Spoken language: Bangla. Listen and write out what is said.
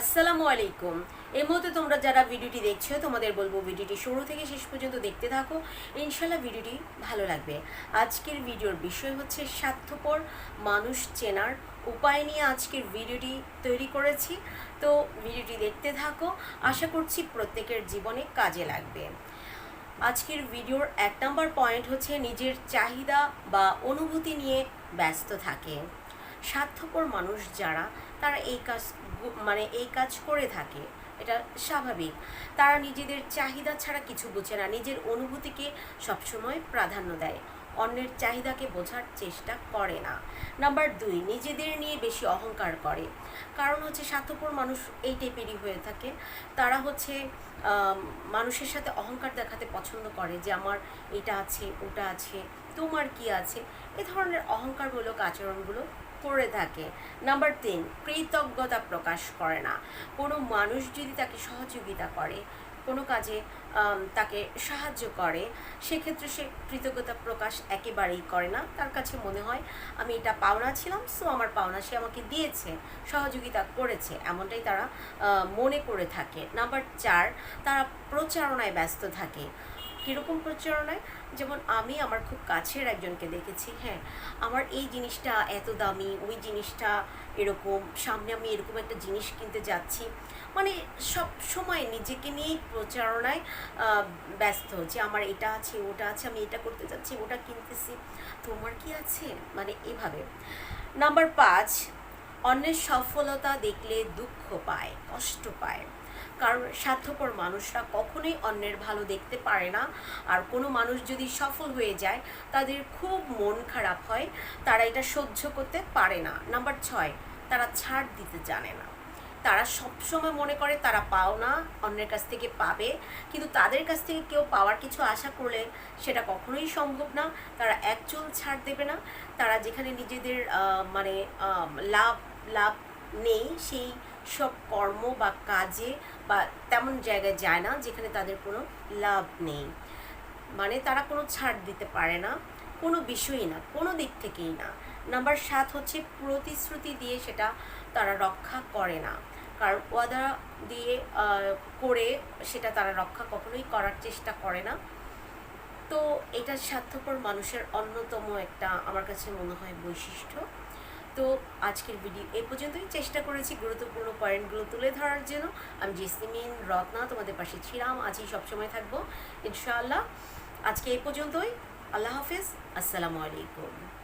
আসসালামু আলাইকুম। এই মুহূর্তে তোমরা যারা ভিডিওটি দেখছ, তোমাদের বলব ভিডিওটি শুরু থেকে শেষ পর্যন্ত দেখতে থাকো। ইনশাল্লাহ ভিডিওটি ভালো লাগবে। আজকের ভিডিওর বিষয় হচ্ছে স্বার্থপর মানুষ চেনার উপায় নিয়ে আজকের ভিডিওটি তৈরি করেছি। তো ভিডিওটি দেখতে থাকো। আশা করছি প্রত্যেকের জীবনে কাজে লাগবে। আজকের ভিডিওর এক নম্বর পয়েন্ট হচ্ছে নিজের চাহিদা বা অনুভূতি নিয়ে ব্যস্ত থাকে। স্বার্থপর মানুষ যারা, তারা এই কাজ মানে এই কাজ করে থাকে, এটা স্বাভাবিক। তারা নিজেদের চাহিদা ছাড়া কিছু বোঝে না, নিজের অনুভূতিকে সবসময় প্রাধান্য দেয়, অন্যের চাহিদাকে বোঝার চেষ্টা করে না। নাম্বার দুই, নিজেদের নিয়ে বেশি অহংকার করে। কারণ হচ্ছে স্বার্থপর মানুষ এই টাইপেরই হয়ে থাকে। তারা হচ্ছে মানুষের সাথে অহংকার দেখাতে পছন্দ করে যে আমার এটা আছে, ওটা আছে, তোমার কি আছে? এ ধরনের অহংকারমূলক আচরণগুলো করে থাকে। নাম্বার তিন, কৃতজ্ঞতা প্রকাশ করে না। কোনো মানুষ যদি তাকে সহযোগিতা করে, কোনো কাজে তাকে সাহায্য করে, সেক্ষেত্রে সে কৃতজ্ঞতা প্রকাশ একেবারেই করে না। তার কাছে মনে হয়, আমি এটা পাওনা ছিলাম, সো আমার পাওনা সে আমাকে দিয়েছে, সহযোগিতা করেছে। এমনটাই তারা মনে করে থাকে। নাম্বার চার, তারা প্রচারণায় ব্যস্ত থাকে। কীরকম প্রচারণায়? যেমন আমি আমার খুব কাছের একজনকে দেখেছি হ্যাঁ আমার এই জিনিসটা এত দামি, ওই জিনিসটা এরকম, সামনে আমি এরকম একটা জিনিস কিনতে যাচ্ছি। মানে সব সময় নিজেকে নিয়েই প্রচারণায় ব্যস্ত যে আমার এটা আছে, ওটা আছে, আমি এটা করতে যাচ্ছি, ওটা কিনতেছি। তোমার কি আছে? মানে এভাবে। নাম্বার পাঁচ, অন্যের সফলতা দেখলে দুঃখ। কারণ স্বার্থপর মানুষরা কখনোই অন্যের ভালো দেখতে পারে না। আর কোনো মানুষ যদি সফল হয়ে যায়, তাদের খুব মন খারাপ হয়, তারা এটা সহ্য করতে পারে না। নাম্বার ছয়, তারা ছাড় দিতে জানে না। তারা সবসময় মনে করে তারা পাও না, অন্যের কাছ থেকে পাবে। কিন্তু তাদের কাছ থেকে কেউ পাওয়ার কিছু আশা করলে সেটা কখনোই সম্ভব না। তারা এক চুল ছাড় দেবে না। তারা যেখানে নিজেদের মানে লাভ লাভ নেই, সেই সব কর্ম বা কাজে বা তেমন জায়গায় যায় না যেখানে তাদের কোনো লাভ নেই। মানে তারা কোনো ছাড় দিতে পারে না, কোনো বিষয়ই না, কোনো দিক থেকেই না। নাম্বার সাত হচ্ছে প্রতিশ্রুতি দিয়ে সেটা তারা রক্ষা করে না। কারণ ওয়াদা দিয়ে করে সেটা তারা রক্ষা কখনোই করার চেষ্টা করে না। তো এটা স্বার্থপর মানুষের অন্যতম একটা, আমার কাছে মনে হয় বৈশিষ্ট্য। তো আজকের ভিডিও এ পর্যন্তই। চেষ্টা করেছি গুরুত্বপূর্ণ পয়েন্টগুলো তুলে ধরার জন্য। আমি জেসমিন রত্না, তোমাদের পাশে ছিলাম। আজই সবসময় থাকব। ইনশাআল্লাহ, আজকে এ পর্যন্তই। আল্লাহ হাফিজ। আসসালামু আলাইকুম।